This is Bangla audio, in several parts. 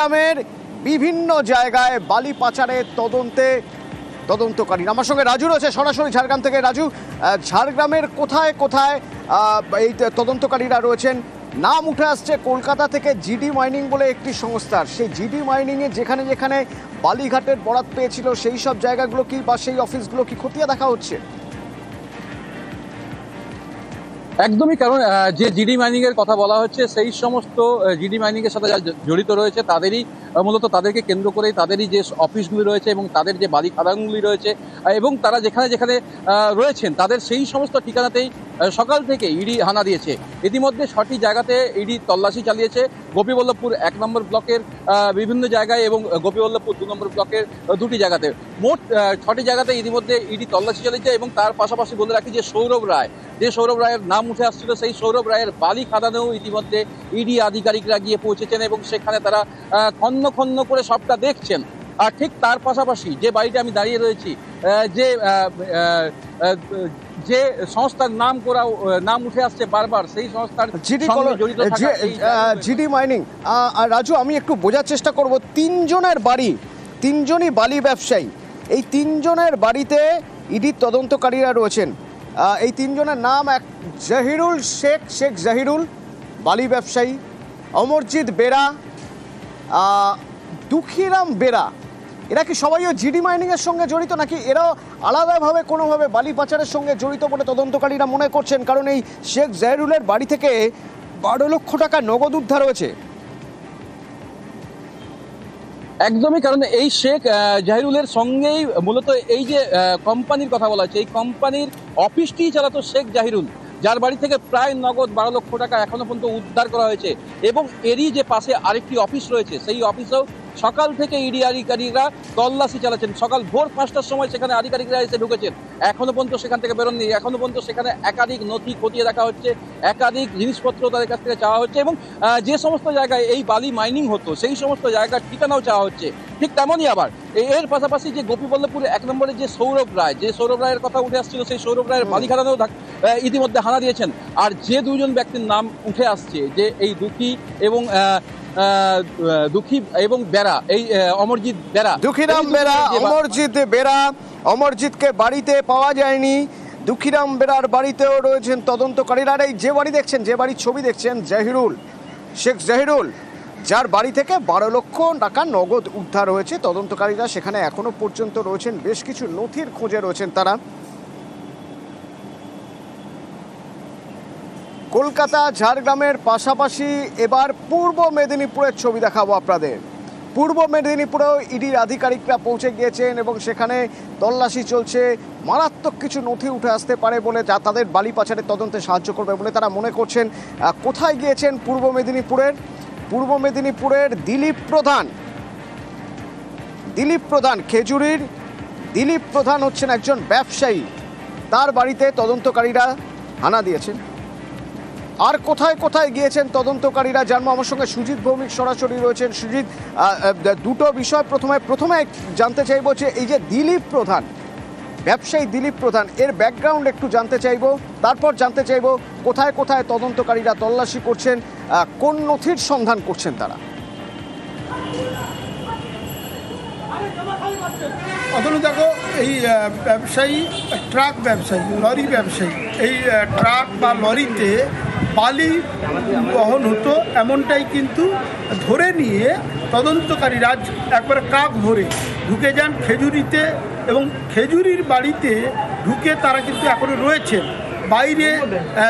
গ্রামের বিভিন্ন জায়গায় বালি পাচারের তদন্তে তদন্তকারী। আমার সঙ্গে রাজু রয়েছে, সরাসরি ঝাড়গ্রাম থেকে। রাজু ঝাড়গ্রামের কোথায় কোথায় এই তদন্তকারীরা রয়েছেন? নাম উঠে আসছে কলকাতা থেকে জিডি মাইনিং বলে একটি সংস্থার। সেই জিডি মাইনিংয়ে যেখানে যেখানে বালিঘাটের বরাত পেয়েছিল, সেই সব জায়গাগুলো কি বা সেই অফিসগুলো কি খতিয়ে দেখা হচ্ছে? একদমই, কারণ যে জিডি মাইনিং এর কথা বলা হচ্ছে, সেই সমস্ত জিডি মাইনিং এর সাথে জড়িত রয়েছে, তাদেরই মূলত তাদেরকে কেন্দ্র করেই তাদেরই যে অফিসগুলি রয়েছে এবং তাদের যে বাড়ি খাদানগুলি রয়েছে এবং তারা যেখানে যেখানে রয়েছেন, তাদের সেই সমস্ত ঠিকানাতেই সকাল থেকে ইডি হানা দিয়েছে। ইতিমধ্যে ছটি জায়গাতে ইডি তল্লাশি চালিয়েছে। গোপীবল্লভপুর এক নম্বর ব্লকের বিভিন্ন জায়গায় এবং গোপীবল্লভপুর দু নম্বর ব্লকের দুটি জায়গাতে। মোট ছটি জায়গাতে ইতিমধ্যে ইডি তল্লাশি চালিয়েছে এবং তার পাশাপাশি বলে রাখি যে সৌরভ রায় যে সৌরভ রায়ের নাম উঠে আসছিল সেই সৌরভ রায়ের বালি খাদানেও ইতিমধ্যে ইডি আধিকারিকরা গিয়ে পৌঁছেছেন এবং সেখানে তারা খন্ন খন্ন করে সবটা দেখছেন। আর ঠিক তার পাশাপাশি যে বাড়িতে আমি দাঁড়িয়ে রয়েছি যে যে সংস্থার নাম করা নাম উঠে আসছে বারবার সেই সংস্থার জিডি জড়িত জিডি মাইনিং রাজু আমি একটু বোঝার চেষ্টা করব তিনজনের বাড়ি তিনজনই বালি ব্যবসায়ী এই তিনজনের বাড়িতে ইডির তদন্তকারীরা রয়েছেন। এই তিনজনের নাম এক জাহিরুল শেখ শেখ জাহিরুল, বালি ব্যবসায়ী, অমরজিৎ বেরা দুঃখীরাম বেরা। এরা কি সবাই ওই জিডি মাইনিংয়ের সঙ্গে জড়িত নাকি এরাও আলাদাভাবে কোনোভাবে বালি পাচারের সঙ্গে জড়িত বলে তদন্তকারীরা মনে করছেন? কারণ এই শেখ জাহিরুলের বাড়ি থেকে বারো লক্ষ টাকা নগদ উদ্ধার হয়েছে। একদমই, কারণ এই শেখ জাহিরুলের সঙ্গেই মূলত এই যে কোম্পানির কথা বলা হচ্ছে, এই কোম্পানির অফিসটি চালাতো শেখ জাহিরুল, যার বাড়ি থেকে প্রায় নগদ বারো লক্ষ টাকা এখনও পর্যন্ত উদ্ধার করা হয়েছে। এবং এরই যে পাশে আরেকটি অফিস রয়েছে, সেই অফিসেও সকাল থেকে ইডি আধিকারিকরা তল্লাশি চালাচ্ছেন। সকাল ভোর পাঁচটার সময় সেখানে আধিকারিকরা এসে ঢুকেছেন। এখনও পর্যন্ত সেখান থেকে বেরোননি। এখনও পর্যন্ত সেখানে একাধিক নথি খতিয়ে দেখা হচ্ছে। একাধিক জিনিসপত্র তাদের কাছ থেকে চাওয়া হচ্ছে এবং যে সমস্ত জায়গায় এই বালি মাইনিং হতো সেই সমস্ত জায়গার ঠিকানাও চাওয়া হচ্ছে। ঠিক তেমনই আবার এর পাশাপাশি যে গোপীবল্লভপুরে এক নম্বরে যে সৌরভ রায় যে সৌরভ রায়ের কথা উঠে আসছিল সেই সৌরভ রায়ের বালি খাদানেও ইতিমধ্যে হানা দিয়েছেন। আর যে দুজন ব্যক্তির নাম উঠে আসছে যে এই দুঃখী এবং দুঃখী এবং বেড়া এই অমরজিৎ বেড়া। দুঃখীরাম এই দুজনের বেরা যে বা- অমরজিৎ বেরা অমরজিৎকে বাড়িতে পাওয়া যায়নি। দুঃখীরাম বেরার বাড়িতেও রয়েছেন তদন্তকারীরা। এই যে বাড়ি দেখছেন যে বাড়ির ছবি দেখছেন জাহিরুল শেখ জাহিরুল যার বাড়ি থেকে বারো লক্ষ টাকা নগদ উদ্ধার হয়েছে। তদন্তকারীরা সেখানে এখনও পর্যন্ত রয়েছেন। বেশ কিছু নথির খোঁজে রয়েছেন তারা। কলকাতা, ঝাড়গ্রামের পাশাপাশি এবার পূর্ব মেদিনীপুরের ছবি দেখাবো আপনাদের। পূর্ব মেদিনীপুরেও ইডির আধিকারিকরা পৌঁছে গিয়েছেন এবং সেখানে তল্লাশি চলছে। মারাত্মক কিছু নথি উঠে আসতে পারে বলে যা তাদের বালি পাচারের তদন্তে সাহায্য করবে বলে তারা মনে করছেন। কোথায় গিয়েছেন পূর্ব মেদিনীপুরের? পূর্ব মেদিনীপুরের দিলীপ প্রধান। দিলীপ প্রধান খেজুরির। দিলীপ প্রধান হচ্ছেন একজন ব্যবসায়ী। তার বাড়িতে তদন্তকারীরা হানা দিয়েছেন। আর কোথায় কোথায় গিয়েছেন তদন্তকারীরা? জানব। আমার সঙ্গে সুজিত ভৌমিক সরাসরি রয়েছেন। সুজিত দুটো বিষয় প্রথমে প্রথমে জানতে চাইব যে এই যে দিলীপ প্রধান, ব্যবসায়ী দিলীপ প্রধান, এর ব্যাকগ্রাউন্ড একটু জানতে চাইব। তারপর জানতে চাইব কোথায় কোথায় তদন্তকারীরা তল্লাশি করছেন কোন নথির সন্ধান করছেন তারা? অতনু, দেখো, এই ব্যবসায়ী, ট্রাক ব্যবসায়ী, লরি ব্যবসায়ী, এই ট্রাক বা লরিতে বালি বহন হতো এমনটাই কিন্তু ধরে নিয়ে তদন্তকারী রাজ একবার কাক ভরে ঢুকে যান খেজুরিতে এবং খেজুরির বাড়িতে ঢুকে তারা কিন্তু এখনও রয়েছে বাইরে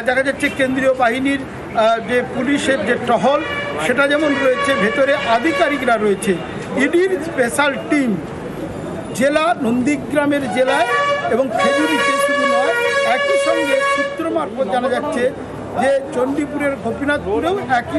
দেখা যাচ্ছে কেন্দ্রীয় বাহিনীর যে পুলিশের যে টহল, সেটা যেমন রয়েছে, ভেতরে আধিকারিকরা রয়েছে। ইডির স্পেশাল টিম জেলা, নন্দীগ্রামের জেলায় এবং খেজুরিতে শুধু নয়, একই সঙ্গে সূত্র মারফত জানা যাচ্ছে যে চণ্ডীপুরের গোপীনাথপুরেও একই